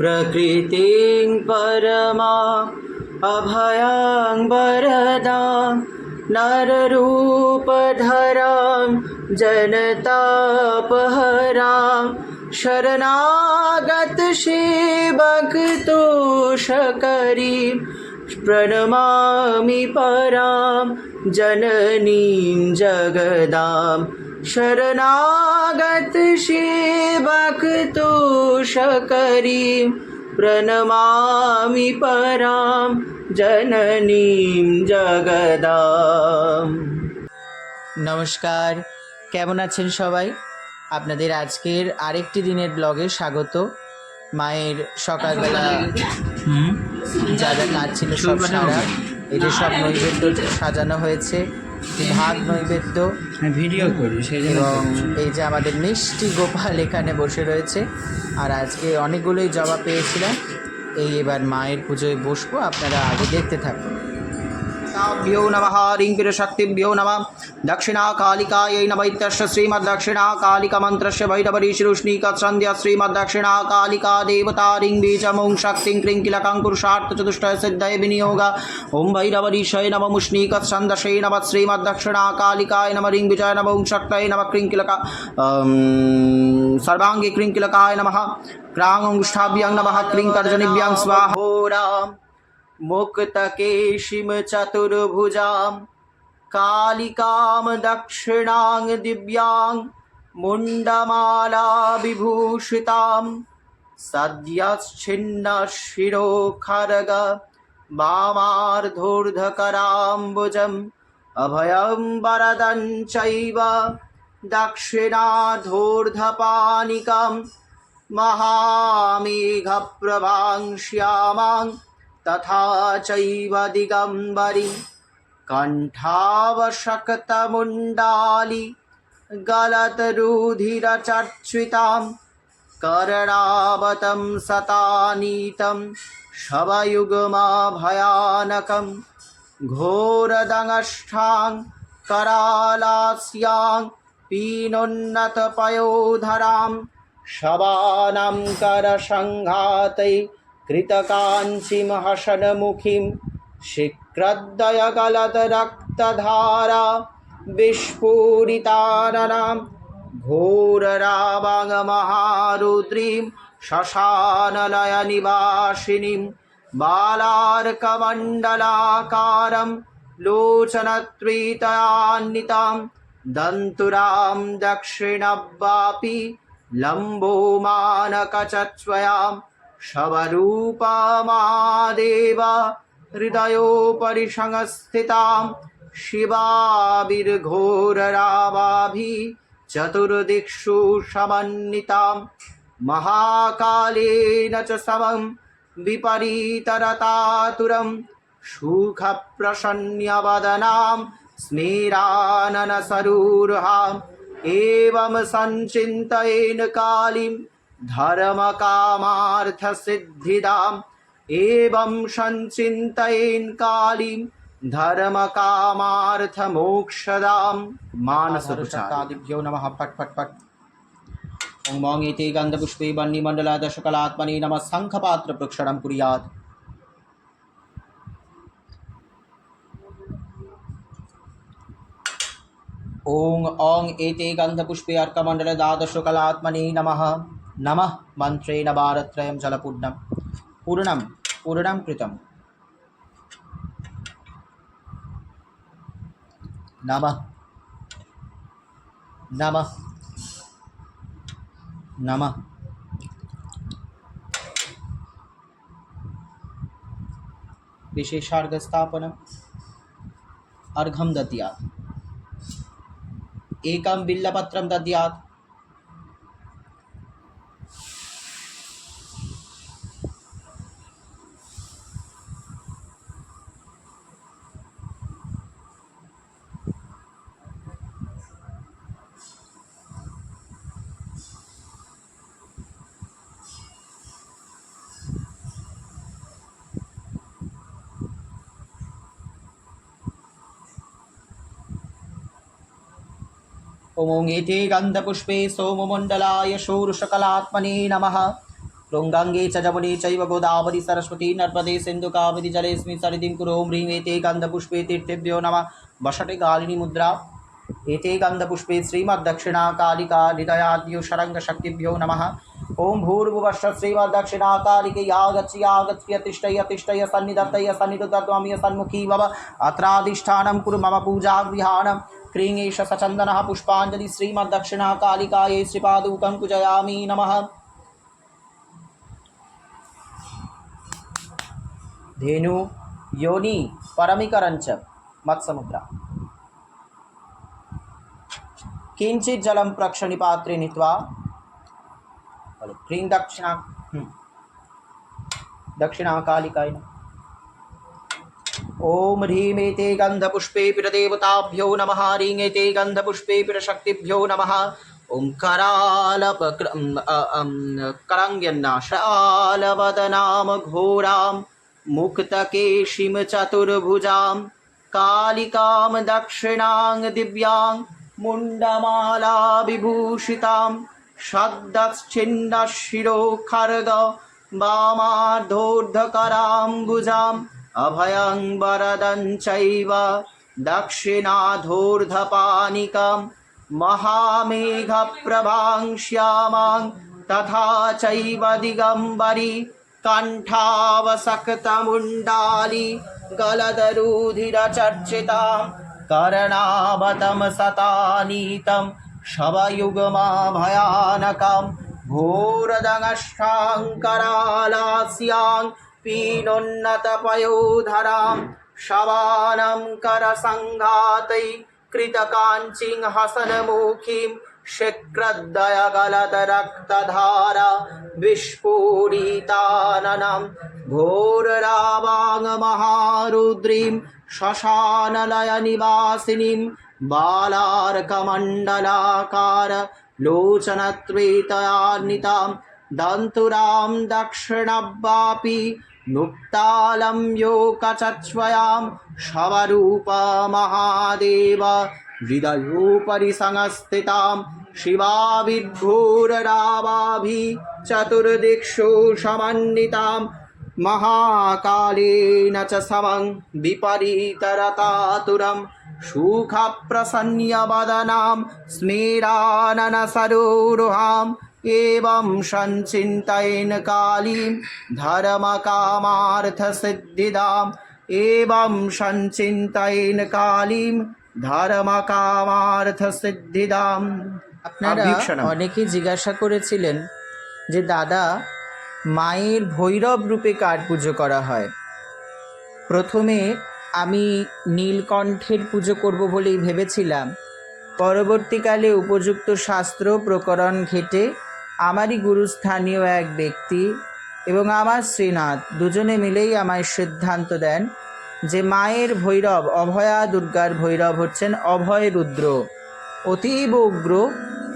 प्रकृतिं परमा अभयां वरदां नररूपधरां जनतापहरां शरणागतशिवक्तोषकरीं प्रणमामि परां जननीं शरणागत सेवक करी प्रणमामि परां জননীম জগদাম নমস্কার, কেমন আছেন সবাই? আপনাদের আজকের আরেকটি দিনের ব্লগে স্বাগত। মায়ের সকালবেলা যা যা কাজ ছিল সব সারা, এটা সব নৈবেদ্য সাজানো হয়েছে। ভাগ নৈবেদ্য ভিডিও করি সেই জন্য এবং এই যে আমাদের মিষ্টি গোপাল এখানে বসে রয়েছে আর আজকে অনেকগুলোই জবা পেয়েছিলাম। এই এবার মায়ের পুজোয় বসবো আপনারা আগে দেখতে থাকুন। भ्यो नमः ह्रीङ्किरशक्तिभ्यो नमः। दक्षिणाकालिकायै नम इत्यस्य श्रीमद्दक्षिणाकालिकमन्त्रस्य भैरवरीशिरुष्णीकसन्ध्या श्रीमद्दक्षिणाकालिका देवता ह्रीं बीजमों शक्तिं क्रीं किलकङ्कुरुषार्थचतुष्टय सिद्धये विनियोग ॐ भैरवरीशय नम मुष्णीकत्सन्दशे नम श्रीमद्दक्षिणाकालिकाय नम ह्रीं विजय नमो शक्तये नम क्रीं किलक सर्वाङ्गे क्रीं किलकाय नमः क्राङ्गुष्ठाभ्यां नमः क्रीं तर्जनिभ्यां মুক্তকেশিম চতুর্ভুজাম কালিকাম দক্ষিণাং দিব্যাং মুন্ডমালা বিভূষিতাম সদ্যচ্ছিন্ন শিরো খরগ বামার্ধূর্ধকরাম্বুজম অভয়ম বরদন চৈব দক্ষিণাধূর্ধপানিকম মহামেঘপ্রভাং শ্যামাং तथा चैव दिगम्बरी कण्ठावशक्तमुण्डाली गलतरुधिरचर्चितां करणावतं सतानीतं शवयुग्मभयानकं घोरदङ्ष्ठां करालास्यां पीनोन्नतपयोधरां शवानां करसङ्घातै कृतकाञ्चीं हसनमुखीं शिक्रद्दयगलदरक्तधारा विस्फुरिताननां घोररावाङ्महारुद्रीं शशानलयनिवासिनीं बालार्कमण्डलाकारं लोचनत्रितयान्वितां दन्तुरां दक्षिणव्यापी लम्बोमानकचत्वयां शवरूपमादेव हृदयोपरि संस्थितां शिवाभिर्घोररावाभि चतुर्दिक्षु समन्वितां महाकालेन च समं विपरीतरतातुरं सुखप्रसन्यवदनां स्मेराननसरूर्हाम् एवं सञ्चिन्तयेन कालीं धर्मकामार्थसिद्धिदाम् एवं सञ्चिन्तयेन् कालीं धर्मकामार्थमोक्षदां मानसरुषकादिभ्यो नमः पट् पट् पट् ॐ मौङ् इति गन्धपुष्पे वह्निमण्डलादशकलात्मनि नमः शङ्खपात्रप्रक्षणं कुर्यात् ॐ औङ् एते गन्धपुष्पे अर्कमण्डलद्वादशकलात्मनि नमः नमः मन्त्रेण वारत्रयं जलपूर्णं। पूर्णं पूर्णं कृतं नमः। नमः। नमः। विशेषार्घस्थापनम् अर्घं दद्यात्। एकं बिल्लपत्रं दद्यात्। ॐ इति गन्धपुष्पे सोममण्डलाय शौरुषकलात्मने नमः गङ्गाङ्गे च जमुने चैव गोदावरी सरस्वती नर्मदे सिन्धुकावति जलेऽस्मिन् सरिदिं कुरु ॐ ह्रीं एते गन्धपुष्पे तीर्थेभ्यो नमः वषटे गालिनी मुद्रा एते गन्धपुष्पे श्रीमद्दक्षिणा कालिका हृदयाद्यो शरङ्गशक्तिभ्यो नमः ॐ भूर्भुवश्च श्रीमद्दक्षिणा कालिके यागच्छ यागच्छ तिष्ठय तिष्ठय सन्निधत्तय सन्निधत्त्वामि सन्मुखी भव अत्राधिष्ठानं कुरु मम पूजागृहाणं क्रीं एष सचन्दनः पुष्पाञ्जलि श्रीमद्दक्षिणा कालिकायै श्रीपादुकं पूजयामि नमः। धेनु, योनि परमिकरञ्च मत्समुद्रा। किञ्चित् जलं प्रक्षणिपात्रे नीत्वा क्रीं दक्षिणा हम्म। दक्षिणाकालिकाय ॐ ह्रीं एते गन्धपुष्पे पिरदेवताभ्यो नमः ह्रीं एते गन्धपुष्पे पिरशक्तिभ्यो नमः ॐ करालप करङ्ग्यन्नाशालवदनां घोरां मुक्तकेशिं चतुर्भुजां कालिकां दक्षिणां दिव्यां मुण्डमाला विभूषितां शब्दश्चिन्नशिरो खर्ग वामार्धोर्धकराम्बुजाम् अभयं वरदं चैव दक्षिणाधोर्धपानिकां महामेघप्रभां श्यामां तथा चैव दिगम्बरी कण्ठावसक्तमुण्डाली गलदरुधिरचर्चितां करणावतं सतानीतं शवयुगमाभयानकं घोरदङ्ष्टाङ्करालास्यां पीनोन्नतपयोधरां शवानं करसङ्घातै कृतकाञ्चिं हसनमुखीं शिक्रद्दयगलदरक्तधारा विस्फुरिताननं घोररावाङ्महारुद्रीं श्मशानलयनिवासिनीं बालार्कमण्डलाकार लोचनत्वेतयान्वितां दन्तुरां दक्षिणव्यापी नुक्तालं योकचक्ष्वयां शवरूपमहादेव हृदयोपरि संस्थितां शिवाविर्भूररावाभि चतुर्दिक्षु समन्वितां महाकालेन च समं विपरीतरतातुरं सुखप्रसन्यवदनां स्मेराननसरोरुहाम् एवं सञ्चिन्तयन् कालीं धर्मकामार्थसिद्धिदाम् एवं सञ्चिन्तयन् কালীম ধর্মকামার্থসিদ্ধিদাম আপনারা অভীক্ষণম। অনেকেই জিজ্ঞাসা করেছিলেন যে দাদা মায়ের ভৈরব রূপে কার পুজো করা হয় প্রথমে আমি নীলকণ্ঠের পুজো করব বলেই ভেবেছিলাম পরবর্তীকালে উপযুক্ত শাস্ত্র প্রকরণ ঘেটে আমারই গুরুস্থানীয় এক ব্যক্তি এবং আমার শ্রীনাথ দুজনে মিলেই আমায় সিদ্ধান্ত দেন যে মায়ের ভৈরব, অভয়া দুর্গার ভৈরব হচ্ছেন অভয় রুদ্র। অতীব উগ্র,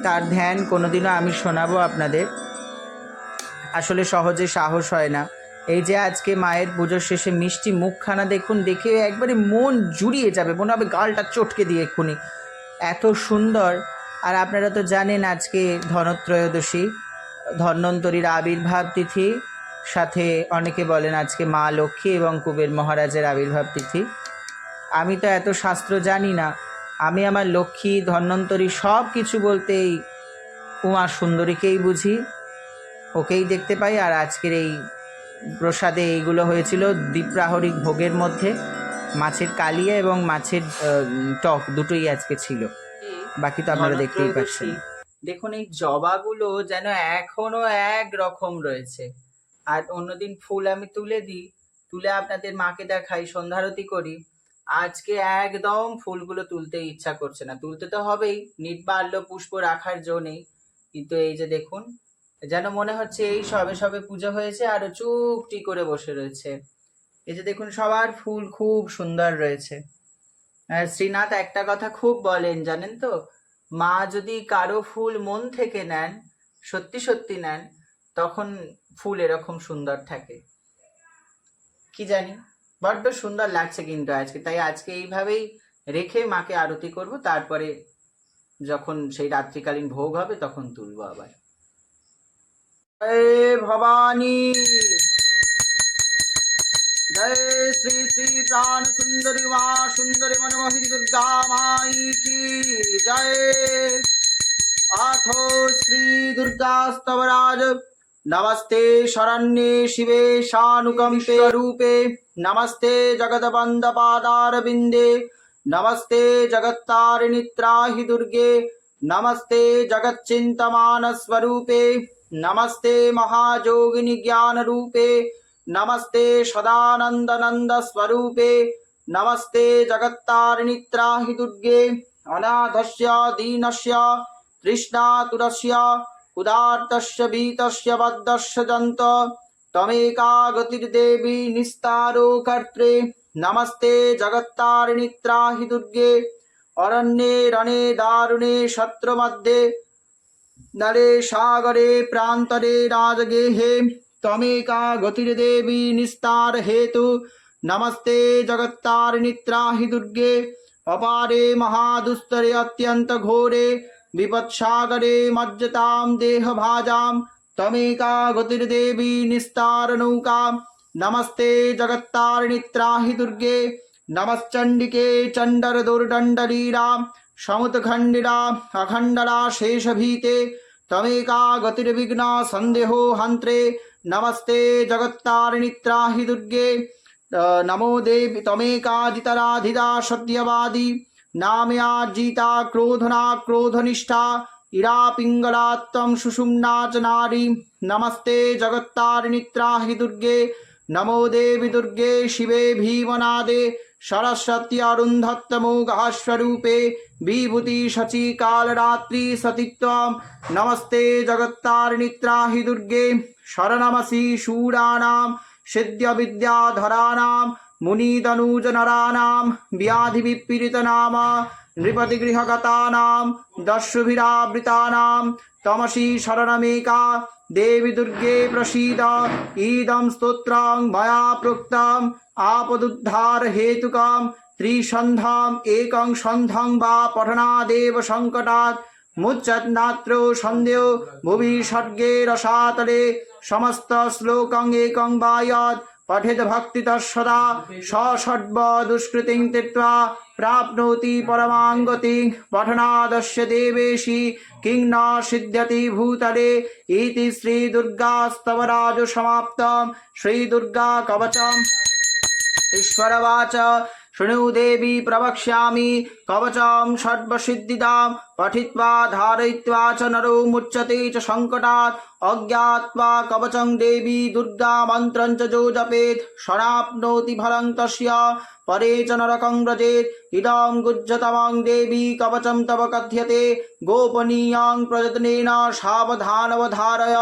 তার ধ্যান কোনোদিনও আমি শোনাবো আপনাদের। আসলে সহজে সাহস হয় না। এই যে আজকে মায়ের পুজোর শেষে মিষ্টি মুখখানা দেখুন, দেখে একবারে মন জুড়িয়ে যাবে, মনে হবে গালটা চটকে দিয়ে এক্ষুনি। এত সুন্দর, আর আপনারা তো জানেন আজকে ধনত্রয়োদশী। ধন্বন্তরীর আবির্ভাব তিথি সাথে অনেকে বলেন আজকে মা লক্ষ্মী এবং কুবের মহারাজের আবির্ভাব তিথি। আমি তো এত শাস্ত্র জানি না। আমি আমার লক্ষ্মী ধন্বন্তরী সব কিছু বলতেই উমা সুন্দরীকেই বুঝি। ওকেই দেখতে পাই আর আজকের এই প্রসাদে এইগুলো হয়েছিল দ্বীপ্রাহরিক ভোগের মধ্যে। মাছের কালিয়া এবং মাছের টক দুটোই আজকে ছিল। বাকি তো আপনারা দেখতেই পাচ্ছেন। দেখুন, এই জবাগুলো যেন এখনও এক রকম রয়েছে। আর অন্যদিন ফুল আমি তুলে দিই। তুলে আপনাদের মাকে দেখাই, সন্ধ্যারতি করি। আজকে একদম ফুলগুলো তুলতে ইচ্ছা করছে না। তুলতে তো হবেই নির্বাল্য পুষ্প রাখার জো নেই। কিন্তু এই যে দেখুন, যেন মনে হচ্ছে এই সবে সবে পুজো হয়েছে, আরও চুপটি করে বসে রয়েছে। এই যে দেখুন, সবার ফুল খুব সুন্দর রয়েছে। শ্রীনাথ একটা কথা খুব বলেন, জানেন তো? মা যদি কারও ফুল মন থেকে নেন, সত্যি সত্যি নেন, তখন ফুল এরকম সুন্দর থাকে। কি জানি? বড্ড সুন্দর লাগছে কিন্তু আজকে। তাই আজকে এইভাবেই রেখে মাকে আরতি করব, তারপরে যখন সেই রাত্রিকালীন ভোগ হবে তখন তুলব আবার। ভবানী! जय श्री श्री प्राण सुंदरी मा सुंदरी मनमोहिनी दुर्गा माई की जय आथो श्री दुर्गा स्तवराज नमस्ते शरण्ये शिवे शानुकंपे रूपे नमस्ते जगदबन्द पादारविन्दे नमस्ते जगत्तारिणि त्राहि दुर्गे नमस्ते जगच्चिन्तमानस्वरूपे नमस्ते महायोगिनि ज्ञानरूपे নমস্তে সদানন্দনন্দস্বরূপে, নমস্তে জগত্তারিণিত্রাহি দুর্গে অনাথস্য দীনস্য, তৃষ্ণাতুরস্য ক্ষুদার্তস্য ভীতস্য, বদ্ধস্য যন্ত তমেকা গতির্দেবী নিস্তারো কর্ত্রে নমস্তে জগত্তারিণিত্রাহি দুর্গে, অরণ্যে রণে দারুণে শত্রুমধ্যে নরে সাগরে প্রান্তরে রাজগেহে त्वमेका गतिर्देवी निस्तार हेतु नमस्ते जगत्तारिणि त्राहि दुर्गे अपारे महादुस्तरे अत्यन्त घोरे विपत्सागरे मज्जतां देहभाजां त्वमेका गतिर्देवी निस्तारनौका नमस्ते जगत्तारिणि त्राहि दुर्गे नमश्चण्डिके चण्डरदुर्दण्डलीरा समुतखण्डिरा अखण्डरा शेषभीते त्वमेका गतिर्विघ्ना सन्देहो हन्त्रे नमस्ते जगत्तारिणि त्राहि दुर्गे अ, नमो देवी त्वमेकादितराधिदा सत्यवादी नामयाजिता क्रोधना क्रोधनिष्ठा इरा पिङ्गला त्वं सुषुम्ना च नारी नमस्ते जगत्तारिणि त्राहि दुर्गे नमो देवि दुर्गे शिवे भीमनादे सरस्वती अरुन्धत्तमोघस्वरूपे विभूति शची कालरात्रि सतीत्वं नमस्ते जगत्तारिणि त्राहि दुर्गे शरणमसि शूराणां सिद्ध्यविद्याधराणां मुनितनूजनराणां व्याधिविपीडितनाम नृपतिगृहगतानां दस्युभिरावृतानां तमसि शरणमेका देवि दुर्गे प्रसीद इदं स्तोत्रं मया प्रोक्तम् আপদুদ্ধার হেতুকাম ত্রিসন্ধাম একং সন্ধং বা পঠনাদেব সংকটাৎ মুচ্চাত্র সন্দেহ ভুবি স্বর্গে রসাতলে সমস্ত শ্লোকং একং বায়াত পঠিত ভক্তি সদা সসর্ব দুষ্কৃতিং তীর্থা প্রাপ্নোতি পরমাঙ্গতি পঠনাদস্য দেবেশি কিং ন সিদ্ধ্যতি ভূতলে ইতি শ্রী দুর্গাস্তবরাজ সমাপ্তম শ্রী দুর্গা কবচম ईश्वरवाच शृणु देवी प्रवक्ष्यामि कवचं षड्वसिद्धिदां पठित्वा धारयित्वा च नरो मुच्यते च सङ्कटात् अज्ञात्वा कवचं देवी दुर्गा मन्त्रं च जो जपेत् शणाप्नोति फलं तस्य परे च नरकं व्रजेत् इदं गुज्जतमं देवी कवचं तव कथ्यते गोपनीयं प्रयत्नेन सावधानवधारय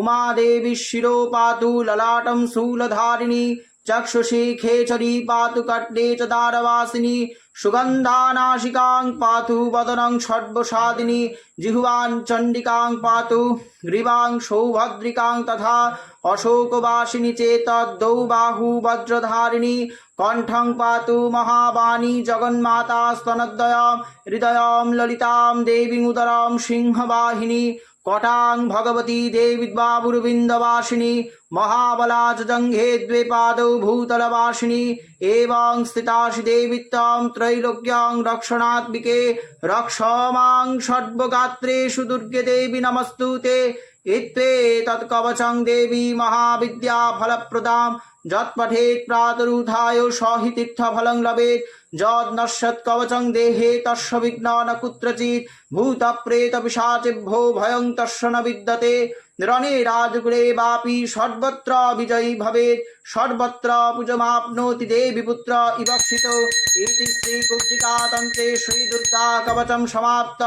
उमादेवी शिरो पातु ललाटं शूलधारिणी चक्षुषी खेचरी पातु कट्टे च दारवासिनी सुगन्धानाशिकां पातु वदनं षड्वसादिनी जिह्वां चण्डिकां पातु ग्रीवां सौभद्रिकां तथा अशोकवासिनी चेतद्दौ बाहु वज्रधारिणी कण्ठं पातु महावाणी जगन्माता स्तनद्वयं हृदयं ललितां देवीमुदरं सिंहवाहिनी কটাং ভগবতী দেবিদ্বাবুরবিন্দবাসিনী মহাবলা জঙ্ঘে দ্বে পাদৌ ভূতলবাসিনী এবং স্থিতাসি দেবিত্বম ত্রৈলোক্যং রক্ষণাত্মিকে রক্ষমাং সর্বগাত্রেষু দুর্গে দেবী নমস্তুতে ইত্তে তৎকবচং দেবী মহাবিদ্যা ফলপ্রদাম যৎ পঠেত প্রাতরুধায় সহিতীর্থফলং লবেত যদ নশ্যৎ কবচং দেহে তস্য বিঘ্ন কুত্রচিৎ, ভূত প্রেত পিশাচিভ্যো ভয়ং তস্য ন বিদ্যতে। রণে রাজগুড়ে বাপি সর্বত্র বিজয়ী ভবে, সর্বত্র পুজমাপ্নোতি দেবী পুত্র ইবক্ষিত ইতি শ্রী কুব্জিকাতন্তে শ্রী দুর্গা কবচম সমাপ্ত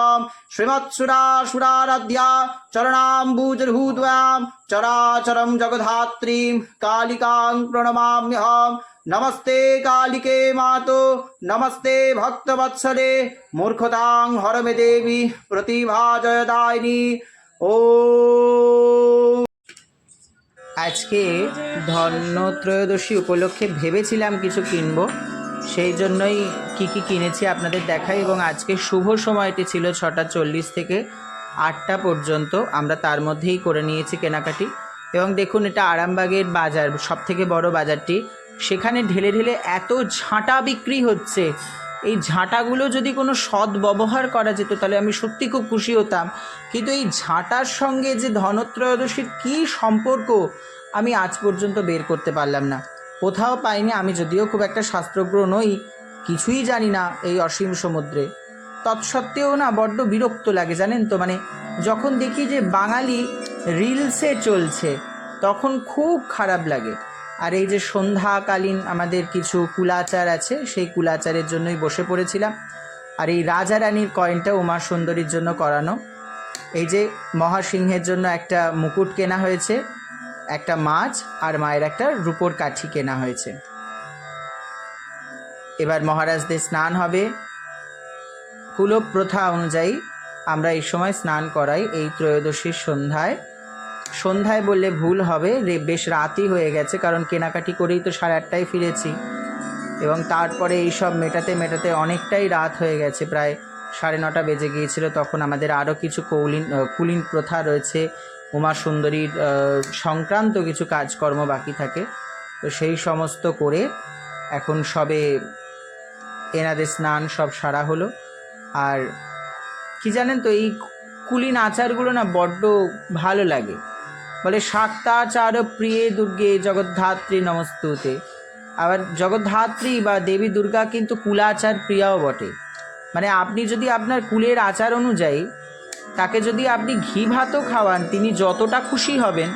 শ্রীমৎসুরা সুরারাধ্যা চরণাম্বুজর্হূদ্বাম চরাচরম জগধাত্রীম কালিকাং প্রণমাম্যহম। নমস্তে কালিকে মাতো, নমস্তে ভক্তবৎসরে মূর্খতাং হরমে দেবী, প্রতিভা জয়দায়িনী। ও আজকে ধন্য ত্রয়োদশী উপলক্ষে ভেবেছিলাম কিছু কিনব। সেই জন্যই কি কি কিনেছি আপনাদের দেখাই এবং আজকে শুভ সময়টি ছিল ছটা চল্লিশ থেকে আটটা পর্যন্ত। আমরা তার মধ্যেই করে নিয়েছি কেনাকাটি। এবং দেখুন, এটা আরামবাগের বাজার সব থেকে বড় বাজারটি। সেখানে ঢেলে ঢেলে এত ঝাঁটা বিক্রি হচ্ছে। এই ঝাঁটাগুলো যদি কোনো সৎ ব্যবহার করা যেত, তাহলে আমি সত্যি খুব খুশি হতাম। কিন্তু এই ঝাঁটার সঙ্গে যে ধনত্রয়োদশীর কী সম্পর্ক, আমি আজ পর্যন্ত বের করতে পারলাম না। কোথাও পাইনি, আমি যদিও খুব একটা শাস্ত্রজ্ঞ নই, কিছুই জানি না এই অসীম সমুদ্রে। তৎসত্ত্বেও না বড্ড বিরক্ত লাগে, জানেন তো? মানে যখন দেখি যে বাঙালি রিলসে চলছে, তখন খুব খারাপ লাগে। আর এই যে সন্ধ্যাকালীন আমাদের কিছু কুলাচার আছে, সেই কুলাচারের জন্যই বসে পড়েছিলাম। আর এই রাজা রানীর কয়েনটা উমা সুন্দরীর জন্য করানো। এই যে মহাসিংহের জন্য একটা মুকুট কেনা হয়েছে, একটা মাছ আর মায়ের একটা রূপোর কাঠি কেনা হয়েছে। এবার মহারাজদের স্নান হবে। কুল প্রথা অনুযায়ী আমরা এই সময় স্নান করাই এই ত্রয়োদশীর সন্ধ্যায়। সন্ধ্যায় বললে ভুল হবে, রে বেশ রাতই হয়ে গেছে, কারণ কেনাকাটি করেই তো সাড়ে আটটায় ফিরেছি। এবং তারপরে এই সব মেটাতে মেটাতে অনেকটাই রাত হয়ে গেছে, প্রায় সাড়ে নটা বেজে গিয়েছিল, তখন আমাদের আরও কিছু কৌলিন কুলীন প্রথা রয়েছে উমা সুন্দরীর সংক্রান্ত কিছু কাজকর্ম বাকি থাকে। তো সেই সমস্ত করে এখন সবে এনাদের স্নান সব সারা হলো। আর কি জানেন তো, এই কুলীন আচারগুলো না বড্ড ভালো লাগে। বলে শাক্তাচার প্রিয়ে দুর্গে জগদ্ধাত্রী নমস্তুতে। আবার জগদ্ধাত্রী বা দেবী দুর্গা কিন্তু কুলাচার প্রিয়াও বটে। মানে আপনি যদি আপনার কুলের আচার অনুযায়ী তাকে যদি আপনি ঘি ভাতও খাওয়ান, তিনি যতটা খুশি হবেন,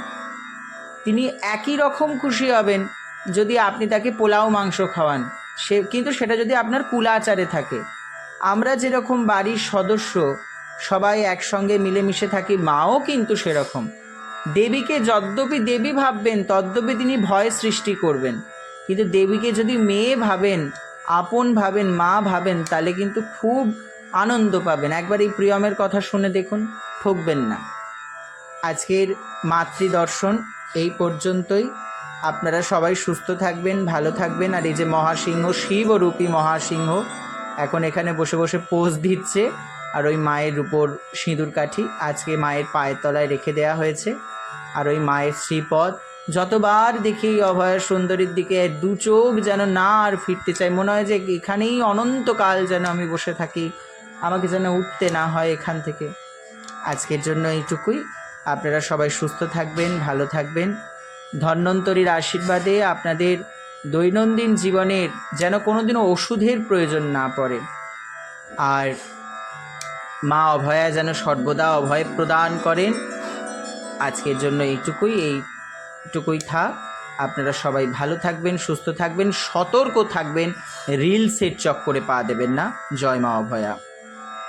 তিনি একই রকম খুশি হবেন যদি আপনি তাকে পোলাও মাংস খাওয়ান। সে কিন্তু সেটা যদি আপনার কুলাচারে থাকে। আমরা যেরকম বাড়ির সদস্য, সবাই একসঙ্গে মিলেমিশে থাকি, মাও কিন্তু সেরকম। দেবীকে যদ্যপি দেবী ভাববেন, তদ্যপি তিনি ভয় সৃষ্টি করবেন। কিন্তু দেবীকে যদি মেয়ে ভাবেন, আপন ভাবেন, মা ভাবেন, তাহলে কিন্তু খুব আনন্দ পাবেন। একবার এই প্রিয়মের কথা শুনে দেখুন, ঠকবেন না। আজকের মাতৃদর্শন এই পর্যন্তই। আপনারা সবাই সুস্থ থাকবেন, ভালো থাকবেন। আর এই যে মহাসিংহ, শিবরূপী মহাসিংহ, এখন এখানে বসে বসে পোজ দিচ্ছে। আর ওই মায়ের উপর সিঁদুর কাঠি আজকে মায়ের পায়ের তলায় রেখে দেওয়া হয়েছে। আর ওই মায়ের শ্রীপদ যতবার দেখি অভয়ার সুন্দরীর দিকে দু চোখ যেন না আর ফিরতে চাই মনে হয় যে এখানেই অনন্তকাল যেন আমি বসে থাকি, আমাকে যেন উঠতে না হয় এখান থেকে। আজকের জন্য এইটুকুই। আপনারা সবাই সুস্থ থাকবেন, ভালো থাকবেন। ধন্বন্তরীর আশীর্বাদে আপনাদের দৈনন্দিন জীবনের যেন কোনোদিনও ওষুধের প্রয়োজন না পড়ে। আর মা অভয়া যেন সর্বদা অভয় প্রদান করেন। আজকের জন্য এইটুকুই এইটুকুই থাক আপনারা সবাই ভালো থাকবেন, সুস্থ থাকবেন, সতর্ক থাকবেন, রিলসের চক্করে পা দেবেন না। জয় মা অভয়া।